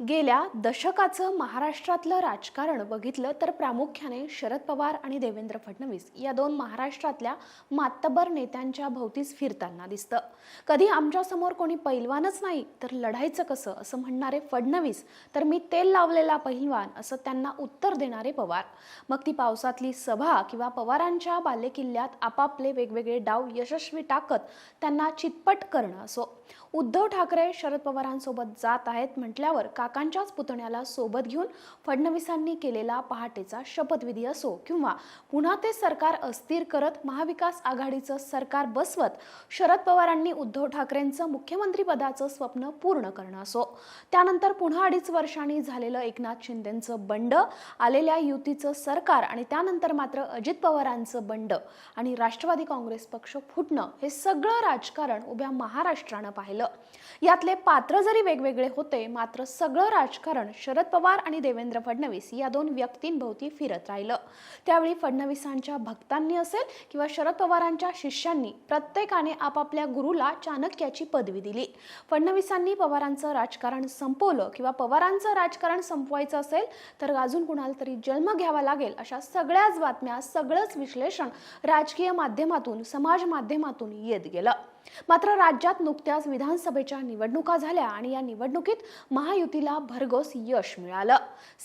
गेल्या दशकाचं महाराष्ट्रातलं राजकारण बघितलं तर प्रामुख्याने शरद पवार आणि देवेंद्र फडणवीस या दोन महाराष्ट्रातल्या मातब्बर नेत्यांच्या भोवतीच फिरताना दिसतं. कधी आमच्यासमोर कोणी पैलवानच नाही तर लढायचं कसं असं म्हणणारे फडणवीस तर मी तेल लावलेला पहिलवान असं त्यांना उत्तर देणारे पवार. मग ती पावसातली सभा किंवा पवारांच्या बालेकिल्ल्यात आपापले वेगवेगळे डाव यशस्वी टाकत त्यांना चितपट करणं असो. उद्धव ठाकरे शरद पवारांसोबत जात आहेत म्हटल्यावर का काकांच्याच पुतण्याला सोबत घेऊन फडणवीसांनी केलेला पहाटेचा शपथविधी असो किंवा पुन्हा ते सरकार अस्थिर करत महाविकास आघाडीचं सरकार बसवत शरद पवारांनी उद्धव ठाकरेंचं मुख्यमंत्रीपदाचं स्वप्न पूर्ण करणं असो. त्यानंतर पुन्हा अडीच वर्षांनी झालेलं एकनाथ शिंदेंचं बंड आलेल्या युतीचं सरकार आणि त्यानंतर मात्र अजित पवारांचं बंड आणि राष्ट्रवादी काँग्रेस पक्ष फुटणं हे सगळं राजकारण उभ्या महाराष्ट्रानं पाहिलं. यातले पात्र जरी वेगवेगळे होते मात्र सगळं राजकारण शरद पवार आणि देवेंद्र फडणवीस या दोन व्यक्तींभोवती फिरत राहिलं. त्यावेळी फडणवीसांच्या भक्तांनी असेल किंवा शरद पवारांच्या शिष्यांनी प्रत्येकाने आपापल्या गुरुला चाणक्याची पदवी दिली. फडणवीसांनी पवारांचं राजकारण संपवलं किंवा पवारांचं राजकारण संपवायचं असेल तर अजून कुणाला तरी जन्म घ्यावा लागेल अशा सगळ्याच बातम्या सगळंच विश्लेषण राजकीय माध्यमातून समाज माध्यमातून येत गेलं. मात्र राज्यात नुकत्याच विधानसभेच्या निवडणुका झाल्या आणि या निवडणुकीत महायुतीला भरघोस यश मिळालं.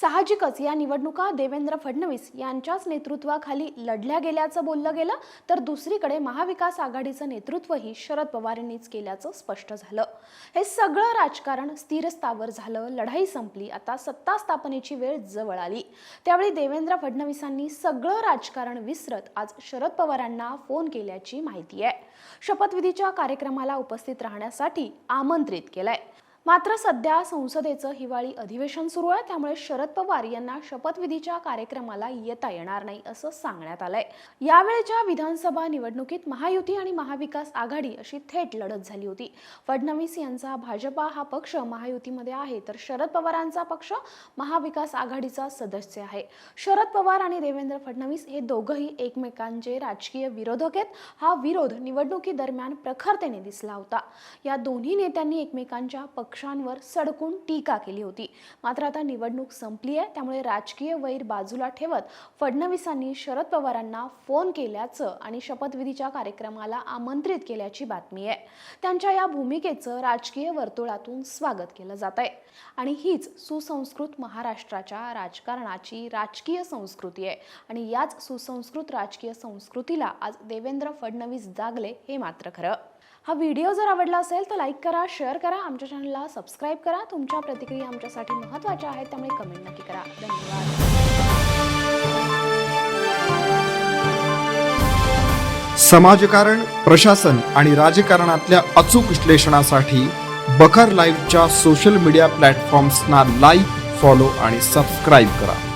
साहजिकच या निवडणुका देवेंद्र फडणवीस यांच्याच नेतृत्वाखाली लढल्या गेल्याचं बोललं गेलं तर दुसरीकडे महाविकास आघाडीचं नेतृत्वही शरद पवार यांनीच केल्याचं स्पष्ट झालं. हे सगळं राजकारण स्थिरस्थावर झालं लढाई संपली आता सत्ता स्थापनेची वेळ जवळ आली. त्यावेळी देवेंद्र फडणवीसांनी सगळं राजकारण विसरत आज शरद पवारांना फोन केल्याची माहिती आहे. शपथविधीच्या कार्यक्रमाला उपस्थित राहण्यासाठी आमंत्रित केलंय. मात्र सध्या संसदेचं हिवाळी अधिवेशन सुरू आहे त्यामुळे शरद पवार यांना शपथविधीच्या कार्यक्रमाला येता येणार नाही असं सांगण्यात आलंय. यावेळच्या विधानसभा निवडणुकीत महायुती आणि महाविकास आघाडी अशी थेट लढत झाली होती. फडणवीस यांचा भाजपा हा पक्ष महायुतीमध्ये आहे तर शरद पवारांचा पक्ष महाविकास आघाडीचा सदस्य आहे. शरद पवार आणि देवेंद्र फडणवीस हे दोघंही एकमेकांचे राजकीय विरोधक आहेत. हा विरोध निवडणुकीदरम्यान प्रखरतेने दिसला होता. या दोन्ही नेत्यांनी एकमेकांच्या पक्षांवर सडकून टीका केली होती. मात्र आता निवडणूक संपली आहे त्यामुळे राजकीय वैर बाजूला ठेवत फडणवीसांनी शरद पवारांना फोन केल्याचं आणि शपथविधीच्या कार्यक्रमाला आमंत्रित केल्याची बातमी आहे. त्यांच्या या भूमिकेचं राजकीय वर्तुळातून स्वागत केलं जात आहे. आणि हीच सुसंस्कृत महाराष्ट्राच्या राजकारणाची राजकीय संस्कृती आहे. आणि याच सुसंस्कृत राजकीय संस्कृतीला आज देवेंद्र फडणवीस जागले हे मात्र खरं. हा व्हिडिओ जर आवडला असेल तर लाईक करा शेअर करा आमच्या चॅनलला सबस्क्राईब करा. तुमच्या प्रतिक्रिया आमच्यासाठी महत्त्वाच्या आहेत त्यामुळे कमेंट नक्की करा. धन्यवाद. समाजकारण प्रशासन आणि राजकारणातल्या अचूक विश्लेषणासाठी बखर लाईव्हच्या सोशल मीडिया प्लॅटफॉर्म्सना लाईक फॉलो आणि सबस्क्राईब करा.